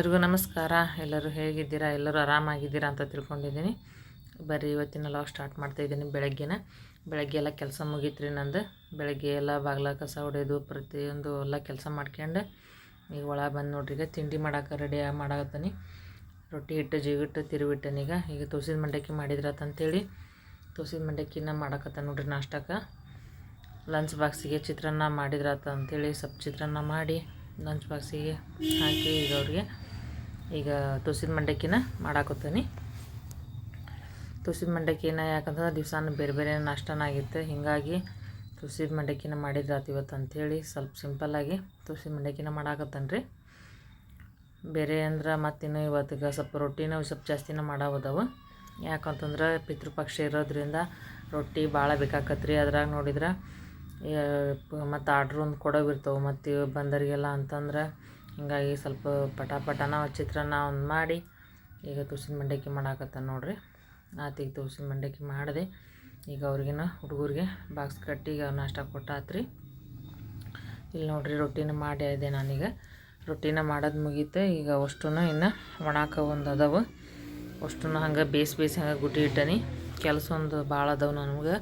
ಎಲ್ಲರಿಗೂ ನಮಸ್ಕಾರ. ಎಲ್ಲರೂ ಹೇಗಿದ್ದೀರಾ? ಎಲ್ಲರೂ ಆರಾಮಾಗಿದ್ದೀರಾ ಅಂತ ತಿಳ್ಕೊಂಡಿದ್ದೀನಿ. ಬರ್ರಿ ಇವತ್ತಿನ ಲಾಗ್ ಸ್ಟಾರ್ಟ್ ಮಾಡ್ತಾಯಿದ್ದೀನಿ ಬೆಳಗ್ಗೆನ. ಬೆಳಗ್ಗೆ ಎಲ್ಲ ಕೆಲಸ ಮುಗೀತ್ರಿ ನಂದು. ಬೆಳಗ್ಗೆ ಎಲ್ಲ ಬಾಗ್ಲ ಕಸ ಹೊಡೆಯೋದು ಪ್ರತಿಯೊಂದು ಎಲ್ಲ ಕೆಲಸ ಮಾಡ್ಕೊಂಡು. ಈಗ ಒಳ ಬಂದು ನೋಡ್ರಿ, ಈಗ ತಿಂಡಿ ಮಾಡೋಕೆ ರೆಡಿ ಮಾಡಾಕತ್ತೀನಿ. ರೊಟ್ಟಿ ಹಿಟ್ಟು ಜಿಗಿಟ್ಟು ತಿರುವಿಟ್ಟನೀಗ ಈಗ. ತುಳಸಿದ ಮಂಡಕ್ಕಿ ಮಾಡಿದ್ರತ್ತಂತೇಳಿ ತುಳಸಿದ ಮಂಡಕ್ಕಿನ ಮಾಡಾಕತ್ತ ನೋಡ್ರಿ ನಾಷ್ಟಕ್ಕೆ. ಲಂಚ್ ಬಾಕ್ಸಿಗೆ ಚಿತ್ರಾನ್ನ ಮಾಡಿದ್ರಾತ ಅಂತೇಳಿ ಸ್ವಲ್ಪ ಚಿತ್ರಾನ್ನ ಮಾಡಿ ಲಂಚ್ ಬಾಕ್ಸಿಗೆ ಹಾಕಿ ಈಗ ಅವ್ರಿಗೆ ಈಗ ತುಸಿದ ಮಂಡಕ್ಕಿನ ಮಾಡಾಕೋತೀನಿ ತುಸಿದ ಮಂಡಕ್ಕಿನ ಯಾಕಂತಂದ್ರೆ ದಿವ್ಸಾನು ಬೇರೆ ಬೇರೆ ನಾಷ್ಟನಾಗಿತ್ತು. ಹೀಗಾಗಿ ತುಸಿದ ಮಂಡಕ್ಕಿನ ಮಾಡಿದ್ರಾತ ಇವತ್ತು ಅಂಥೇಳಿ ಸ್ವಲ್ಪ ಸಿಂಪಲ್ಲಾಗಿ ತುಸಿದ ಮಂಡಕ್ಕಿನ ಮಾಡಾಕತ್ತೇನೆ ರೀ ಬೇರೆ ಅಂದ್ರೆ ಮತ್ತಿನ್ನು ಇವತ್ತಿಗೆ ಸ್ವಲ್ಪ ರೊಟ್ಟಿನ ಸ್ವಲ್ಪ ಜಾಸ್ತಿನ ಮಾಡಾವದವು. ಯಾಕಂತಂದ್ರೆ ಪಿತೃಪಕ್ಷ ಇರೋದ್ರಿಂದ ರೊಟ್ಟಿ ಭಾಳ ಬೇಕಾಕತ್ರಿ. ಅದ್ರಾಗ ನೋಡಿದ್ರೆ ಮತ್ತು ಆರ್ಡ್ರ್ ಒಂದು ಕೊಡೋವಿರ್ತವೆ ಮತ್ತು ಬಂದರಿಗೆಲ್ಲ ಅಂತಂದ್ರೆ ಹಿಂಗಾಗಿ ಸ್ವಲ್ಪ ಪಟ ಪಟನ ಚಿತ್ರಾನ್ನ ಒಂದು ಮಾಡಿ ಈಗ ತುಳಸಿನ ಮಂಡಕ್ಕಿ ಮಾಡಾಕತ್ತ ನೋಡ್ರಿ. ಆತಿಗೆ ತುಳಸಿನ ಮಂಡಕ್ಕಿ ಮಾಡಿದೆ. ಈಗ ಅವ್ರಿಗಿನ ಹುಡುಗರಿಗೆ ಬಾಕ್ಸ್ ಕಟ್ಟಿ ಈಗ ನಾಷ್ಟ ಕೊಟ್ಟಾತ್ರಿ. ಇಲ್ಲಿ ನೋಡ್ರಿ ರೊಟ್ಟಿನ ಮಾಡಿ ಇದೆ ನಾನೀಗ. ರೊಟ್ಟಿನ ಮಾಡೋದು ಮುಗೀತು. ಈಗ ಅಷ್ಟು ಇನ್ನು ಒಣಾಕ ಒಂದು ಅದಾವು. ಅಷ್ಟು ಹಂಗೆ ಬೇಸ್ ಬೇಸ್ ಹಂಗೆ ಗುಟ್ಟಿ ಇಟ್ಟನಿ. ಕೆಲಸ ಒಂದು ಭಾಳ ಅದಾವೆ ನಮ್ಗೆ.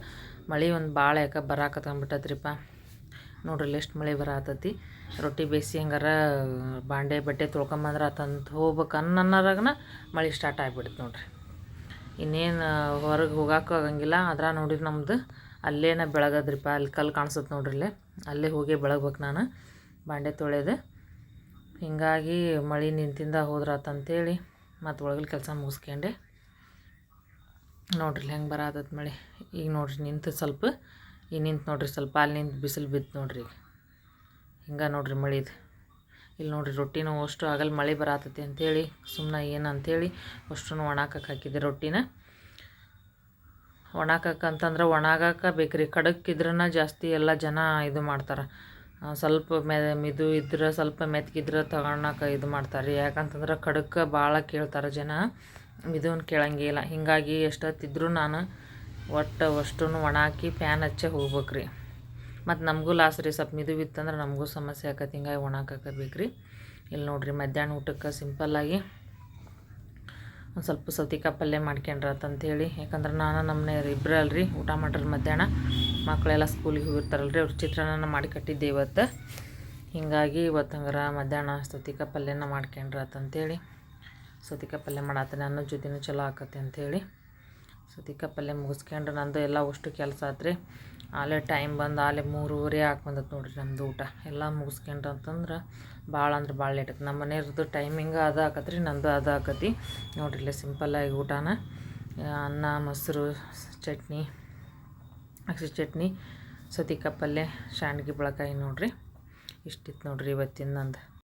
ಮಳೆ ಒಂದು ಭಾಳ ಯಾಕೆ ಬರಾಕತ್ಕೊಂಡ್ಬಿಟ್ಟತ್ರಿಪ್ಪ ನೋಡ್ರಿ ಎಷ್ಟು ಮಳೆ ಬರತೈತಿ. ರೊಟ್ಟಿ ಬೇಸಿ ಹಂಗಾರ, ಬಾಂಡೆ, ಬಟ್ಟೆ ತೊಳ್ಕೊಂಬಂದ್ರೆ ಆತಂತ ಹೋಗ್ಬೇಕು ಅನ್ನೋರಾಗನ ಮಳೆ ಸ್ಟಾರ್ಟ್ ಆಗಿಬಿಡ್ತು ನೋಡ್ರಿ. ಇನ್ನೇನು, ಹೊರಗೆ ಹೋಗಕ್ಕೂ ಆಗಂಗಿಲ್ಲ. ಅದ್ರ ನೋಡಿರಿ ನಮ್ದು ಅಲ್ಲೇನ ಬೆಳಗದ್ರಿಪ್ಪ ಅಲ್ಲಿ ಕಲ್ಲು ಕಾಣಿಸುತ್ತೆ ನೋಡ್ರಿ ಇಲ್ಲೇ. ಅಲ್ಲೇ ಹೋಗಿ ಬೆಳಗ್ಬೇಕು ನಾನು. ಬಾಂಡೆ ತೊಳೆದು ಹೀಗಾಗಿ ಮಳೆ ನಿಂತಿಂದ ಹೋದ್ರಾತಂತೇಳಿ ಮತ್ತು ಒಳಗೆ ಕೆಲಸ ಮುಗಿಸ್ಕೊಂಡೆ. ನೋಡ್ರಿ ಹೆಂಗೆ ಬರತೈತೆ ಮಳೆ. ಈಗ ನೋಡ್ರಿ ನಿಂತು ಸ್ವಲ್ಪ ಈಗ ನಿಂತು ನೋಡ್ರಿ ಸ್ವಲ್ಪ ಅಲ್ಲಿ ನಿಂತು ಬಿಸಿಲು ಬಿತ್ತು ನೋಡ್ರಿ ಹಿಂಗೆ ನೋಡ್ರಿ ಮಳಿದು ಇಲ್ಲಿ ನೋಡ್ರಿ ರೊಟ್ಟಿನೂ ಅಷ್ಟು ಆಗಲ್ಲ ಮಳೆ ಬರತ್ತೈತಿ ಅಂಥೇಳಿ ಸುಮ್ಮನೆ ಏನು ಅಂಥೇಳಿ ಅಷ್ಟು ಒಣಾಕಕ್ಕೆ ಹಾಕಿದ್ದೆ ರೊಟ್ಟಿನ. ಒಣಾಕಕ್ಕೆ ಅಂತಂದ್ರೆ ಒಣಗಾಕ ಬೇಕ್ರಿ, ಕಡಕ್ಕಿದ್ರನ ಜಾಸ್ತಿ ಎಲ್ಲ ಜನ ಇದು ಮಾಡ್ತಾರೆ. ಸ್ವಲ್ಪ ಮೆ, ಮಿದು ಇದ್ರೆ, ಸ್ವಲ್ಪ ಮೆತ್ಗಿದ್ರೆ ತಗೊಳಕ ಇದು ಮಾಡ್ತಾರೆ ಯಾಕಂತಂದ್ರೆ ಕಡಕ್ಕೆ ಭಾಳ ಕೇಳ್ತಾರೆ ಜನ. ಮಿದುವನ್ನು ಕೇಳಂಗಿಲ್ಲ ಹೀಗಾಗಿ ಎಷ್ಟೊತ್ತಿದ್ರೂ ನಾನು ಒಟ್ಟು ಅಷ್ಟು ಒಣ ಹಾಕಿ ಫ್ಯಾನ್ ಹಚ್ಚೇ ಹೋಗ್ಬೇಕು ರೀ ಮತ್ತು ನಮಗೂ ಲಾಸ್ ರೀ ಸ್ವಲ್ಪ ಮಿದು ಇತ್ತಂದ್ರೆ ನಮಗೂ ಸಮಸ್ಯೆ ಆಕತ್ತೆ ಹಿಂಗಾಗಿ ಒಣಾಕಬೇಕು ರೀ ಇಲ್ಲಿ ನೋಡಿರಿ ಮಧ್ಯಾಹ್ನ ಊಟಕ್ಕೆ ಸಿಂಪಲ್ಲಾಗಿ ಒಂದು ಸ್ವಲ್ಪ ಸೌತಿಕಾಯಿ ಪಲ್ಯ ಮಾಡ್ಕೊಂಡ್ರತ್ತಂತೇಳಿ ಯಾಕಂದ್ರೆ ನಾನು ನಮ್ಮನೆ ಇಬ್ಬರು ಅಲ್ರಿ, ಊಟ ಮಾಡ್ರಿ ಮಧ್ಯಾಹ್ನ. ಮಕ್ಕಳೆಲ್ಲ ಸ್ಕೂಲಿಗೆ ಹೋಗಿರ್ತಾರಲ್ರಿ, ಅವ್ರ ಚಿತ್ರಾನ್ನ ಮಾಡಿ ಕಟ್ಟಿದ್ದೆ ಇವತ್ತು. ಹೀಗಾಗಿ ಇವತ್ತು ಹಂಗಾರ ಮಧ್ಯಾಹ್ನ ಸೌತಿಕಾಯಿ ಪಲ್ಯನ ಮಾಡ್ಕೊಂಡ್ರತ್ತಂತೇಳಿ ಸೌತಿಕಾಯಿ ಪಲ್ಯ ಮಾಡತ್ತೆ ಅನ್ನೋ ಜೊತೆನೂ ಚಲೋ ಆಕತ್ತೆ ಅಂಥೇಳಿ ಸೌತಿಕಾಯಿ ಪಲ್ಯ ಮುಗಿಸ್ಕೊಂಡು ನಂದು ಎಲ್ಲ ಅಷ್ಟು ಕೆಲಸ ಆತ್ರಿ. ಆಲೇ ಟೈಮ್ ಬಂದು ಆಲೆ ಮೂರುವರೆ ಹಾಕಿ ನೋಡಿರಿ ನಮ್ಮದು ಊಟ. ಎಲ್ಲ ಮುಗಿಸ್ಕೊಂಡು ಅಂತಂದ್ರೆ ಭಾಳ ಅಂದ್ರೆ ಭಾಳ ಲೇಟ್ ಆಯ್ತು ನಮ್ಮ ಮನೆಯವ್ರದ್ದು ಟೈಮಿಂಗ್ ಅದು ಆಕತ್ರಿ, ನಂದು ಅದು ಆಕತಿ. ನೋಡ್ರಿ ಇಲ್ಲೇ ಸಿಂಪಲ್ಲಾಗಿ ಊಟನ. ಅನ್ನ, ಮೊಸರು, ಚಟ್ನಿ ಅಕ್ಷಿ ಚಟ್ನಿ ಸೌತಿಕಾಯಿ ಪಲ್ಯ ಶಾಂಡ್ಗಿ ಬಳಕಾಯಿ ನೋಡಿರಿ. ಇಷ್ಟಿತ್ತು ನೋಡ್ರಿ ಇವತ್ತಿನ ನಂದು.